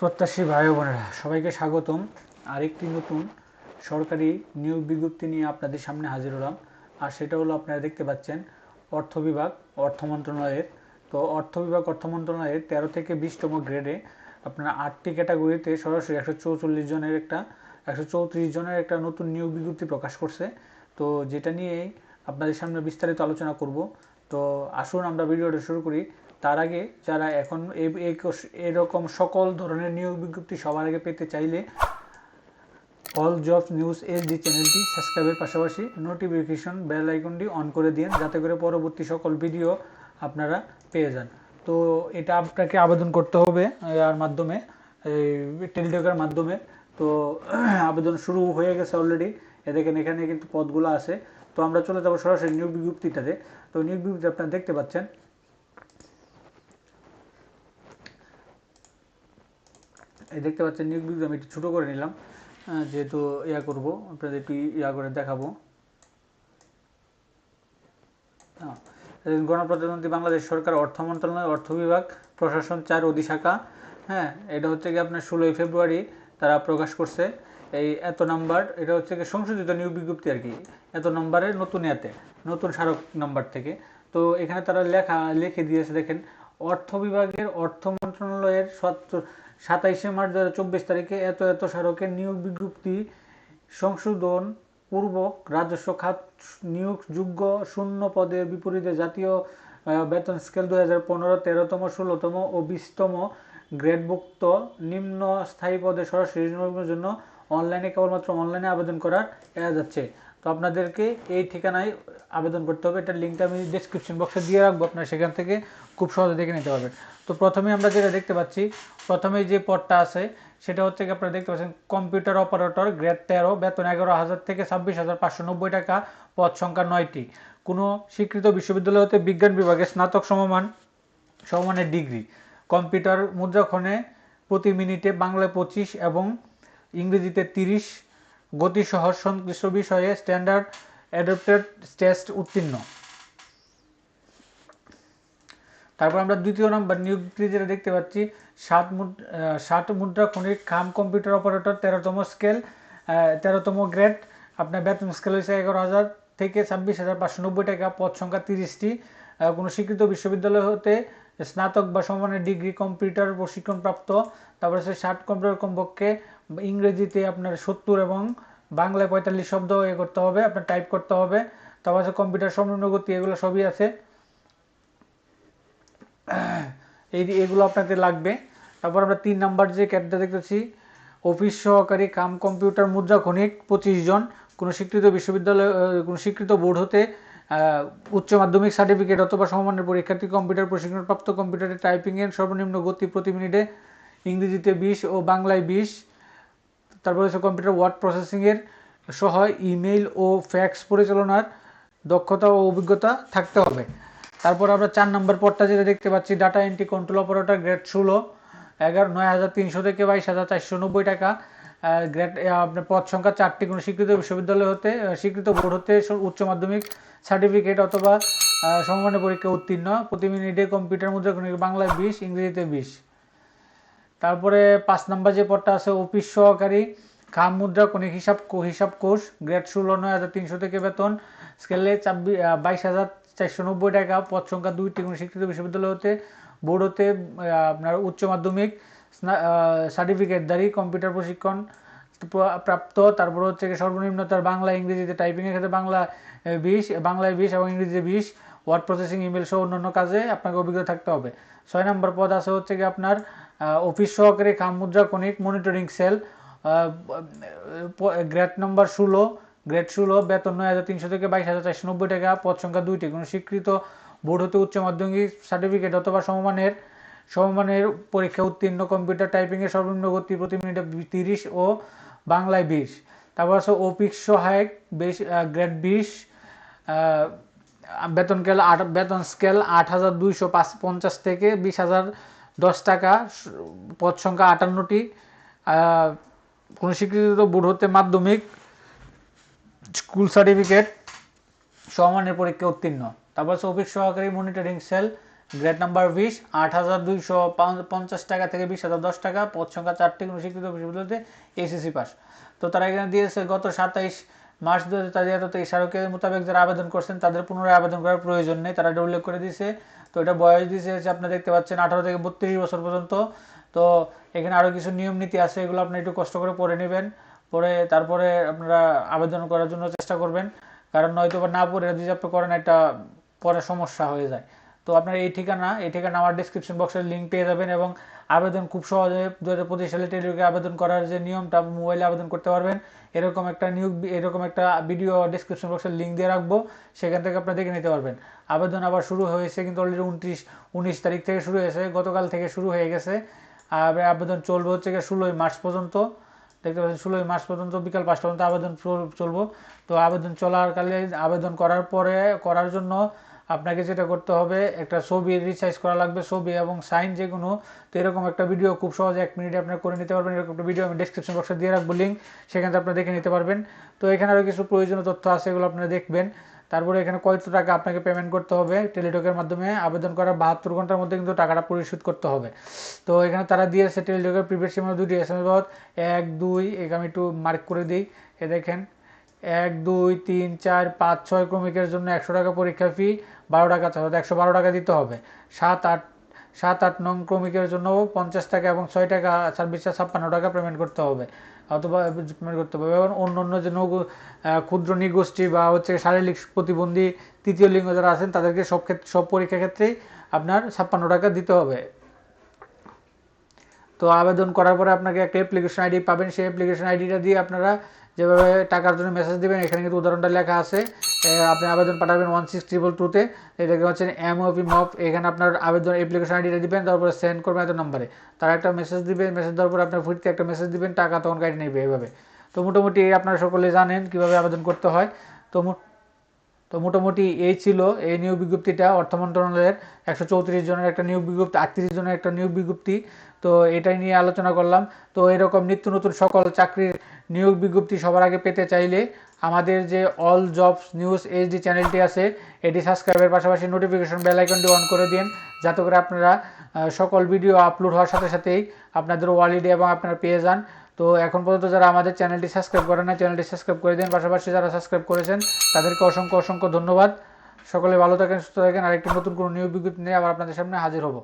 প্রত্যাশী ভাই বোনেরা, সবাইকে স্বাগতম। আরেকটি নতুন সরকারি নিয়োগ বিজ্ঞপ্তি নিয়ে আপনাদের সামনে হাজির হলাম। আর সেটা হলো আপনারা দেখতে পাচ্ছেন, অর্থ বিভাগ, অর্থ মন্ত্রণালয়ের। তো অর্থ বিভাগ, অর্থ মন্ত্রণালয়ের তেরো থেকে বিশতম গ্রেডে আপনার আটটি ক্যাটাগরিতে সরাসরি একশো চৌচল্লিশ জনের একটা, একশো চৌত্রিশ জনের একটা নতুন নিয়োগ বিজ্ঞপ্তি প্রকাশ করছে। তো যেটা নিয়েই আপনাদের সামনে বিস্তারিত আলোচনা করব। তো আসুন আমরা ভিডিওটা শুরু করি। তার আগে যারা এখন এরকম সকল ধরনের নিয়োগ বিজ্ঞপ্তি সবার আগে পেতে চাইলে অল জব নিউজ এইচডি চ্যানেলটি সাবস্ক্রাইবের পাশাপাশি নোটিফিকেশন বেল আইকনটি অন করে দিন, যাতে করে পরবর্তী সকল ভিডিও আপনারা পেয়ে যান। তো এটা আপনাকে আবেদন করতে হবে আর মাধ্যমে টেলিটকের মাধ্যমে। তো আবেদন শুরু হয়ে গেছে অলরেডি এ দেখেন, এখানে কিন্তু পদগুলো আছে। তো আমরা চলে যাব সরাসরি নিয়োগ বিজ্ঞপ্তিটাতে। তো নিয়োগ বিজ্ঞপ্তি আপনারা দেখতে পাচ্ছেন। এই দেখতে পাচ্ছেন বিজ্ঞপ্তি আমি একটু ছোটো করে নিলাম। যেহেতু ইয়া করব আপনাদের একটু ইয়া করে দেখাবো। হ্যাঁ, গণপ্রজাতন্ত্রী বাংলাদেশ সরকার অর্থ মন্ত্রণালয় অর্থ বিভাগ প্রশাসন চার অধিশাখা হ্যাঁ এটা হচ্ছে কি আপনার ষোলোই ফেব্রুয়ারি তারা প্রকাশ করছে। এই এত নাম্বার এটা হচ্ছে কি সংশোধিত নিয়োগ বিজ্ঞপ্তি আর কি। এত নম্বরের নতুন ইয়াতে নতুন স্মারক নাম্বার থেকে। তো এখানে তারা লেখা লিখে দিয়েছে দেখেন অর্থ বিভাগের অর্থ মন্ত্রণালয়ের সাতাইশে মার্চ দু চব্বিশ তারিখে এত এত স্মারকের নিয়োগ বিজ্ঞপ্তি সংশোধন পূর্বক রাজস্ব খাত নিয়োগযোগ্য শূন্য পদের বিপরীতে জাতীয় বেতন স্কেল দু হাজার পনেরো, তেরোতম, ষোলোতম ও বিশতম গ্রেডভুক্ত নিম্ন স্থায়ী পদে সরাসরি নিয়োগের জন্য অনলাইনে কেবলমাত্র অনলাইনে আবেদন করার এরা যাচ্ছে। আপনাদেরকে এই ঠিকানায় আবেদন করতে হবে। এটার লিঙ্কটা আমি ডিসক্রিপশন বক্সে দিয়ে রাখব, আপনারা সেখান থেকে খুব সহজে দেখে নিতে পারবেন। তো প্রথমে আমরা যেটা দেখতে পাচ্ছি, প্রথমে যে পদটা আছে, সেটা হচ্ছে কি আপনারা দেখতে পাচ্ছেন কম্পিউটার অপারেটর গ্রেড তেরো, বেতন এগারো হাজার থেকে ছাব্বিশ হাজার পাঁচশো নব্বই টাকা, পদ সংখ্যা নয়টি। কোনো স্বীকৃত বিশ্ববিদ্যালয় হতে বিজ্ঞান বিভাগে স্নাতক সমমান, সমমানের ডিগ্রি। কম্পিউটার মুদ্রাক্ষণে প্রতি মিনিটে বাংলায় পঁচিশ এবং ইংরেজিতে তিরিশ গতিসহ সংশ্লিষ্ট বিষয়ে স্ট্যান্ডার্ড অ্যাডপ্টেড টেস্ট উত্তীর্ণ। তারপর আমরা দ্বিতীয় নম্বর নিয়োগ যেটা দেখতে পাচ্ছি ষাট মুদ্রা ষাট মুদ্রা খনিক খাম কম্পিউটার অপারেটর তেরোতম স্কেল তেরোতম গ্রেড আপনার বেতন স্কেল হয়েছে এগারো হাজার থেকে ছাব্বিশ হাজার পাঁচশো নব্বই টাকা, পদ সংখ্যা তিরিশটি। কোনো স্বীকৃত বিশ্ববিদ্যালয় হতে স্নাতক বা সমানের ডিগ্রি কম্পিউটার প্রশিক্ষণপ্রাপ্ত, তারপর হচ্ছে ষাট কম্পিউটার কমপক্ষে ইংরেজিতে আপনার সত্তর এবং বাংলায় পঁয়তাল্লিশ শব্দ এ করতে হবে, আপনার টাইপ করতে হবে, তারপর হচ্ছে কম্পিউটার গতি এগুলো সবই আছে। এই এগুলো আপনাদের লাগবে। তারপর আমরা তিন নাম্বার যে ক্যাটটা দেখতেছি, অফিস সহকারী কাম কম্পিউটার মুদ্রা খনিক পঁচিশ জন, কোনো স্বীকৃত বিশ্ববিদ্যালয়, কোনো স্বীকৃত বোর্ড হতে উচ্চ মাধ্যমিক সার্টিফিকেট অথবা সমমানের পরীক্ষার্থী কম্পিউটার প্রশিক্ষণপ্রাপ্ত কম্পিউটারে টাইপিংয়ের সর্বনিম্ন গতি প্রতি মিনিটে ইংরেজিতে বিশ ও বাংলায় বিশ। তারপর হচ্ছে কম্পিউটার ওয়ার্ড প্রসেসিংয়ের সহ ইমেইল ও ফ্যাক্স পরিচালনার দক্ষতা ও অভিজ্ঞতা থাকতে হবে। তারপর আমরা চার নম্বর পদটা যেটা দেখতে পাচ্ছি data entry control operator grade ষোলো, এগারো, নয় হাজার তিনশো থেকে বাইশ হাজার চারশো নব্বই টাকা। গ্রেড আপনার পদ সংখ্যা চারটি কোনো স্বীকৃত বিশ্ববিদ্যালয় হতে স্বীকৃত বোর্ড হতে উচ্চ মাধ্যমিক সার্টিফিকেট অথবা সমমানের পরীক্ষা উত্তীর্ণ। প্রতি মিনিটে কম্পিউটার মুদ্রা বাংলায় বিশ, ইংরেজিতে বিশ। তারপরে পাঁচ নাম্বার যে পদটা আছে, অফিস সহকারী, খাম মুদ্রা কনিক হিসাব হিসাব কোর্স গ্রেড ষোলো, নয় হাজার তিনশো থেকে বেতন, স্কেলে চাব্বিশ বাইশ হাজার চারশো নব্বই টাকা। পদ সংখ্যা দুইটি কোনো স্বীকৃত বিশ্ববিদ্যালয় হতে, বোর্ড হতে আপনার উচ্চ মাধ্যমিক সার্টিফিকেটধারী কম্পিউটার প্রশিক্ষণ প্রাপ্ত, তারপর হচ্ছে সর্বনিম্ন তার বাংলা, ইংরেজিতে টাইপিংয়ের ক্ষেত্রে বাংলা বিশ, বাংলায় বিশ এবং ইংরেজিতে বিশ ওয়ার্ড প্রসেসিং ইমেল সহ অন্যান্য কাজে আপনাকে অভিজ্ঞতা থাকতে হবে। ছয় নম্বর পদ আছে হচ্ছে কি আপনার অফিস সহকারী খাম মুদ্রা কনিক মনিটরিং সেল গ্রেড নম্বর ষোলো গ্রেড ষোলো, বেতন নয় হাজার তিনশো থেকে বাইশ হাজার চারশো নব্বই টাকা, পদ সংখ্যা দুইটি। কোনো স্বীকৃত বোর্ড হতে উচ্চ মাধ্যমিক সার্টিফিকেট অথবা সমমানের সমমানের পরীক্ষা উত্তীর্ণ কম্পিউটার টাইপিংয়ের সর্বনিম্ন গতি প্রতি মিনিটে তিরিশ ও বাংলায় বিশ। তারপর আছে অফিস সহায়ক, বেশ গ্রেড বিশ বেতন স্কেল আট, বেতন স্কেল আট হাজার দুইশো পাঁচ পঞ্চাশ থেকে বিশ হাজার দশ টাকা পদ সংখ্যা আটান্নটি। কোনো স্বীকৃত বোর্ড হতে মাধ্যমিক, স্কুল সার্টিফিকেট সমানের পরীক্ষা উত্তীর্ণ। তারপর হচ্ছে অফিস সহকারী মনিটরিং সেল গ্রেড নাম্বার বিশ, আট হাজার দুইশো পঞ্চাশ টাকা থেকে বিশ হাজার দশ টাকা, পদ সংখ্যা চারটি কোনো স্বীকৃত বিশ্ববিদ্যালয়তে এসএসসি পাস তো তারা এখানে দিয়েছে, গত সাতাইশ মার্চ দু হাজার তেইশ স্মারকের মোতাবেক যারা আবেদন করছেন, তাদের পুনরায় আবেদন করার প্রয়োজন নেই। তারা এটা উল্লেখ করে দিয়েছে। তো এটা বয়স দিয়েছে হচ্ছে আপনারা দেখতে পাচ্ছেন আঠারো থেকে বত্রিশ বছর পর্যন্ত। তো এখানে আরও কিছু নিয়ম নীতি আছে, এগুলো আপনি একটু কষ্ট করে পড়ে নেবেন। পরে তারপরে আপনারা আবেদন করার জন্য চেষ্টা করবেন। কারণ নয়তো বা না পড়ে যদি আপনি করেন, একটা পরে সমস্যা হয়ে যায়। তো আপনার এই ঠিকানা এই ঠিকানা আমার ডিসক্রিপশন বক্সের লিঙ্ক পেয়ে যাবেন এবং আবেদন খুব সহজে দু হাজার পঁচিশ সালে টেলিযোগে আবেদন করার যে নিয়মটা মোবাইলে আবেদন করতে পারবেন। এরকম একটা নিয়োগ এরকম একটা ভিডিও ডিসক্রিপশন বক্সের লিঙ্ক দিয়ে রাখব, সেখান থেকে আপনারা দেখে নিতে পারবেন। আবেদন আবার শুরু হয়েছে কিন্তু অলরেডি উনত্রিশ, উনিশ তারিখ থেকে শুরু হয়েছে, গতকাল থেকে শুরু হয়ে গেছে। আর আবেদন চলবে হচ্ছে গিয়ে ষোলোই মার্চ পর্যন্ত। দেখতে পাচ্ছেন, ষোলোই মার্চ পর্যন্ত, বিকাল পাঁচটা পর্যন্ত আবেদন চল- চলবো। তো আবেদন চলার কালে আবেদন করার পরে, করার জন্য আপনাকে যেটা করতে হবে, একটা ছবি রিসাইজ করা লাগবে, ছবি এবং সাইন যে কোনো তো এরকম একটা ভিডিও খুব সহজে এক মিনিটে আপনারা করে নিতে পারবেন। এরকম একটা ভিডিও আমি ডিসক্রিপশন বক্সে দিয়ে রাখব লিঙ্ক সেখান আপনারা দেখে নিতে পারবেন। তো এখানে আরও কিছু প্রয়োজনীয় তথ্য আছে, এগুলো আপনারা দেখবেন। তারপরে এখানে কত টাকা আপনাকে পেমেন্ট করতে হবে টেলিটকের মাধ্যমে। আবেদন করার বাহাত্তর ঘণ্টার মধ্যে কিন্তু টাকাটা পরিশোধ করতে হবে। তো এখানে তারা দিয়েছে টেলিটকের প্রিপেড সীমা দুটি এস এম এস এক, দুই এখানে আমি একটু মার্ক করে দিই। এ দেখেন, এক, দুই, তিন, চার, পাঁচ, ছয় ক্রমিকের জন্য একশো টাকা পরীক্ষা ফি বারো টাকা অর্থাৎ একশো বারো টাকা দিতে হবে। সাত আট সাত আট নং ক্রমিকের জন্য পঞ্চাশ টাকা এবং ছয় টাকা ছাব্বিশশো ছাপ্পান্ন টাকা পেমেন্ট করতে হবে। অথবা পেমেন্ট করতে হবে। এবং অন্য অন্য যে নৌ ক্ষুদ্র নিগোষ্ঠী বা হচ্ছে শারীরিক প্রতিবন্ধী তৃতীয় লিঙ্গ যারা আছেন, তাদেরকে সব ক্ষেত্রে সব পরীক্ষা ক্ষেত্রেই আপনার ছাপ্পান্ন টাকা দিতে হবে। তো আবেদন করার পরে আপনাকে একটা অ্যাপ্লিকেশন আইডি পাবেন। সেই অ্যাপ্লিকেশন আইডিটা দিয়ে আপনারা যেভাবে টাকার জন্য মেসেজ দেবেন, এখানে কিন্তু উদাহরণটা লেখা আছে। আপনি আবেদন পাঠাবেন ওয়ান সিক্স ট্রিপল টুতে এটাকে হচ্ছে এম ওপি মপ এখানে আপনার আবেদন অ্যাপ্লিকেশন আইডিটা দিবেন, তারপরে সেন্ড করবেন এত নম্বরে। তারা একটা মেসেজ দিবে মেসেজ দেওয়ার পরে আপনার ফুটতে একটা মেসেজ দিবেন, টাকা তখন গাড়ি নেবে এইভাবে তো মোটামুটি আপনারা সকলে জানেন কীভাবে আবেদন করতে হয়। তো তো মোটামুটি এই ছিল এই নিয়োগ বিজ্ঞপ্তিটা। অর্থ মন্ত্রণালয়ের একশো চৌত্রিশ জনের একটা নিয়োগ বিজ্ঞপ্তি, আটত্রিশ জনের একটা নিয়োগ বিজ্ঞপ্তি। তো এটাই নিয়ে আলোচনা করলাম। তো এরকম নিত্য নতুন সকল চাকরির নিয়োগ বিজ্ঞপ্তি সবার আগে পেতে চাইলে আমাদের যে অল জবস নিউজ এইচডি চ্যানেলটি আছে, এটি সাবস্ক্রাইবের পাশাপাশি নোটিফিকেশন বেল আইকনটি অন করে দিন। যাতে করে আপনারা সকল ভিডিও আপলোড হওয়ার সাথে সাথেই আপনাদের ওয়ালিডে এবং আপনারা পেয়ে যান। তো এখন পর্যন্ত যারা আমাদের চ্যানেলটি সাবস্ক্রাইব করেন না চ্যানেলটি সাবস্ক্রাইব করে দিন। পাশাপাশি যারা সাবস্ক্রাইব করেছেন, তাদেরকে অসংখ্য অসংখ্য ধন্যবাদ। সকলে ভালো থাকেন, সুস্থ থাকেন। আরেকটি নতুন কোনো নিয়োগ বিজ্ঞপ্তি নিয়ে আবার আপনাদের সামনে হাজির হব।